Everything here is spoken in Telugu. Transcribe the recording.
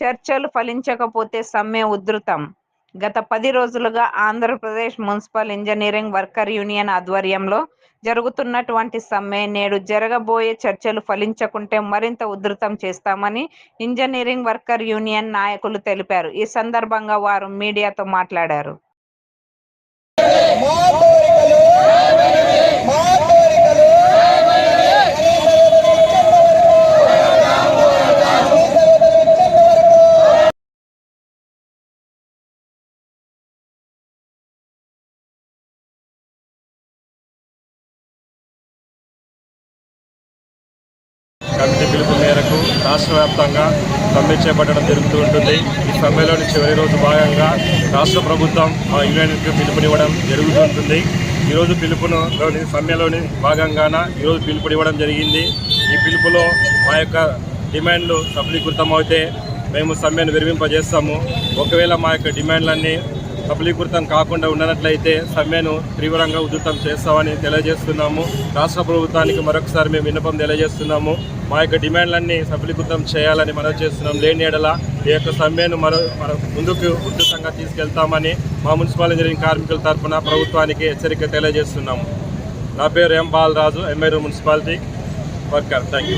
చర్చలు ఫలించకపోతే సమ్మె ఉధృతం. గత పది రోజులుగా Andhra Pradesh municipal engineering worker union ఆధ్వర్యంలో జరుగుతున్నటువంటి సమ్మె నేడు జరగబోయే చర్చలు ఫలించకుంటే మరింత ఉధృతం చేస్తామని ఇంజనీరింగ్ వర్కర్ యూనియన్ నాయకులు తెలిపారు. ఈ సందర్భంగా వారు మీడియాతో మాట్లాడారు. కమిటీ పిలుపు మేరకు రాష్ట్ర వ్యాప్తంగా సమ్మె చేపట్టడం జరుగుతూ ఉంటుంది. ఈ సమ్మెలోని చివరి రోజు భాగంగా రాష్ట్ర ప్రభుత్వం ఆ యూనియన్కి పిలుపునివ్వడం జరుగుతుంటుంది ఈరోజు పిలుపును లోని సమ్మెలోని భాగంగాన ఈరోజు పిలుపునివ్వడం జరిగింది. ఈ పిలుపులో మా యొక్క డిమాండ్లు సఫలీకృతమవుతే మేము సమ్మెను విరమింపజేస్తాము. ఒకవేళ మా యొక్క డిమాండ్లన్నీ సఫలీకృతం కాకుండా ఉన్నట్లయితే సమ్మెను తీవ్రంగా ఉధృతం చేస్తామని తెలియజేస్తున్నాము. రాష్ట్ర ప్రభుత్వానికి మరొకసారి మేము విన్నపం తెలియజేస్తున్నాము. మా యొక్క డిమాండ్లన్నీ సఫలీకృతం చేయాలని మనం చేస్తున్నాం. లేని ఎడల ఈ యొక్క సమ్మెను మరో ముందుకు ఉధృతంగా తీసుకెళ్తామని మా మున్సిపల్ ఇంజనీరింగ్ కార్మికుల తరఫున ప్రభుత్వానికి హెచ్చరిక తెలియజేస్తున్నాము. నా పేరు M Balaraju MLA municipality worker. Thank you